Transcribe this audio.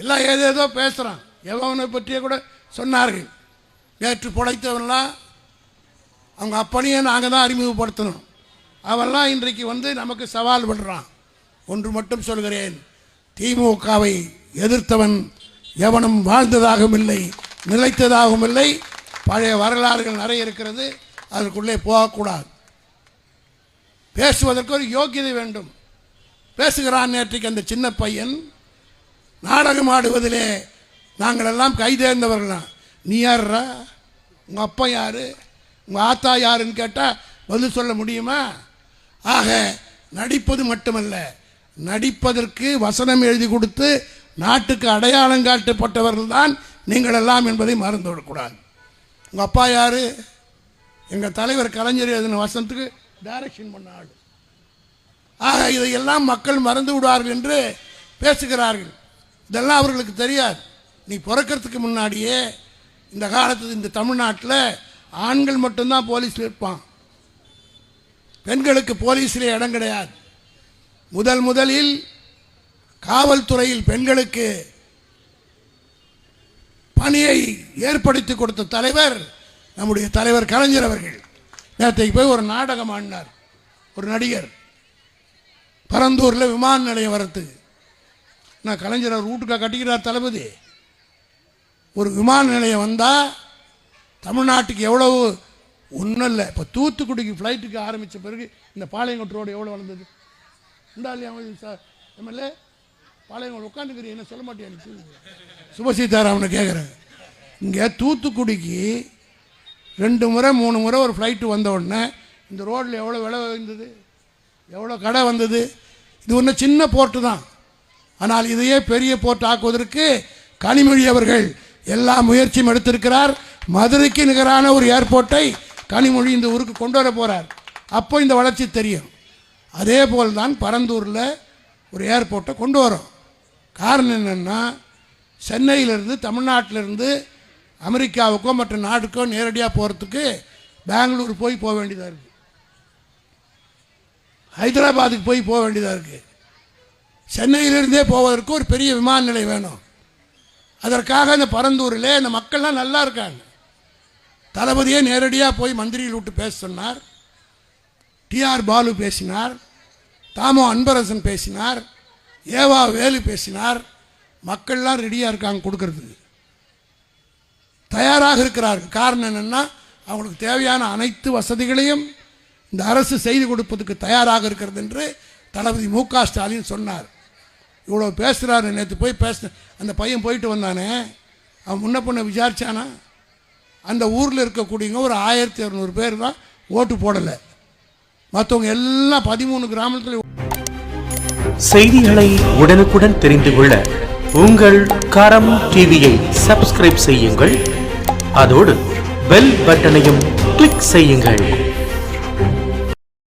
எல்லாம் ஏதேதோ பேசுகிறான் எவனை பற்றிய கூட சொன்னார்கள். நேற்று பிழைத்தவன்லாம் அவங்க அப்பனையே நாங்கள் தான் அறிமுகப்படுத்தணும். அவெல்லாம் இன்றைக்கு வந்து நமக்கு சவால் விடுறான். ஒன்று மட்டும் சொல்கிறேன். திமுகவை எதிர்த்தவன் எவனும் வாழ்ந்ததாகவும் இல்லை நிலைத்ததாகவும் இல்லை. பழைய வரலாறுகள் நிறைய இருக்கிறது. அதற்குள்ளே போகக்கூடாது. பேசுவதற்கு ஒரு யோக்கியதை வேண்டும். பேசுகிறான் நேற்றைக்கு அந்த சின்ன பையன். நாடகம் ஆடுவதிலே நாங்களெல்லாம் கைதேர்ந்தவர்கள் தான் நீ யாருறா உங்கள் அப்பா யார்? உங்கள் ஆத்தா யாருன்னு கேட்டால் பதில் சொல்ல முடியுமா? ஆக நடிப்பது மட்டுமல்ல. நடிப்பதற்கு வசனம் எழுதி கொடுத்து நாட்டுக்கு அடையாளம் காட்டப்பட்டவர்கள் தான் நீங்கள் எல்லாம் என்பதை மறந்து விடக்கூடாது உங்கள் அப்பா யார்? எங்கள் தலைவர் கலைஞர் எழுதின வசனத்துக்கு டைரக்ஷன் பண்ண ஆள் ஆக இதையெல்லாம் மக்கள் மறந்து விடுவார்கள் என்று பேசுகிறார்கள். இதெல்லாம் அவர்களுக்கு தெரியாது. நீ பிறக்கிறதுக்கு முன்னாடியே இந்த காலத்து இந்த தமிழ்நாட்டில் ஆண்கள் மட்டும்தான் போலீஸில் இருப்பான். பெண்களுக்கு போலீஸில் இடம் கிடையாது. முதல் முதலில் காவல்துறையில் பெண்களுக்கு பணியை ஏற்படுத்தி கொடுத்த தலைவர் நம்முடைய தலைவர் கலைஞர் அவர்கள். நேற்றைக்கு போய் ஒரு நாடகம் ஆடினார். ஒரு நடிகர். பரந்தூரில் விமான நிலையம் வரத்துக்கு நான் கலைஞர் அவர் கட்டிக்கிறார் தளபதி. ஒரு விமான நிலையம் வந்தால் தமிழ்நாட்டுக்கு எவ்வளவு ஒன்றும் இல்லை. இப்போ தூத்துக்குடிக்கு ஃப்ளைட்டுக்கு ஆரம்பித்த பிறகு இந்த பாளையங்கோட்டு ரோடு எவ்வளோ வளர்ந்தது? உண்டா இல்லையா சார்? எம்எல்ஏ பாளையங்கோடு உட்காந்துக்கிறீங்க. என்ன சொல்ல மாட்டேன் எனக்கு சுபசீதாராமனை கேட்குறேன் இங்கே தூத்துக்குடிக்கு ரெண்டு முறை மூணு முறை ஒரு ஃப்ளைட்டு வந்த உடனே இந்த ரோட்டில் எவ்வளோ விலை வந்தது? எவ்வளோ கடை வந்தது? இது ஒன்றும் சின்ன போர்ட்டு தான். ஆனால் இதையே பெரிய போர்ட் ஆக்குவதற்கு கனிமொழி அவர்கள் எல்லா முயற்சியும் எடுத்திருக்கிறார். மதுரைக்கு நிகரான ஒரு ஏர்போர்ட்டை கனிமொழி இந்த ஊருக்கு கொண்டு வர போகிறார் அப்போ இந்த வளர்ச்சி தெரியும். அதே போல் தான் பரந்தூரில் ஒரு ஏர்போர்ட்டை கொண்டு வரோம். காரணம் என்னென்னா சென்னையிலிருந்து தமிழ்நாட்டிலிருந்து அமெரிக்காவுக்கோ மற்ற நாடுக்கோ நேரடியாக போகிறதுக்கு பெங்களூர் போய் போக வேண்டியதாக இருக்குது ஹைதராபாத்துக்கு போய் போக வேண்டியதாக இருக்குது சென்னையிலிருந்தே போவதற்கு ஒரு பெரிய விமான நிலையம் வேணும். அதற்காக இந்த பரந்தூரில் இந்த மக்கள்லாம் நல்லா இருக்காங்க. தளபதியே நேரடியாக போய் மந்திரியில் விட்டு பேச சொன்னார். டிஆர் பாலு பேசினார். தாமோ அன்பரசன் பேசினார். ஏவா வேலு பேசினார். மக்கள்லாம் ரெடியாக இருக்காங்க கொடுக்கறதுக்கு. தயாராக இருக்கிறார்கள். காரணம் என்னென்னா அவங்களுக்கு தேவையான அனைத்து வசதிகளையும் இந்த அரசு செய்து கொடுப்பதற்கு தயாராக இருக்கிறது என்று தளபதி மு க ஸ்டாலின் சொன்னார். இவ்வளோ பேசுகிறாரு நேற்று போய் பேச அந்த பையன் போயிட்டு வந்தானே. அவன் முன்ன பொண்ணை விசாரிச்சானா? அந்த ஊரில் இருக்கக்கூடியவங்க ஒரு ஆயிரத்தி இரநூறு பேர் தான் ஓட்டு போடலை. மற்றவங்க எல்லாம் பதிமூணு கிராமத்தில் செய்திகளை உடனுக்குடன் தெரிந்து கொள்ள உங்கள் கரம் டிவியை சப்ஸ்கிரைப் செய்யுங்கள். அதோடு பெல் பட்டனையும் கிளிக் செய்யுங்கள்.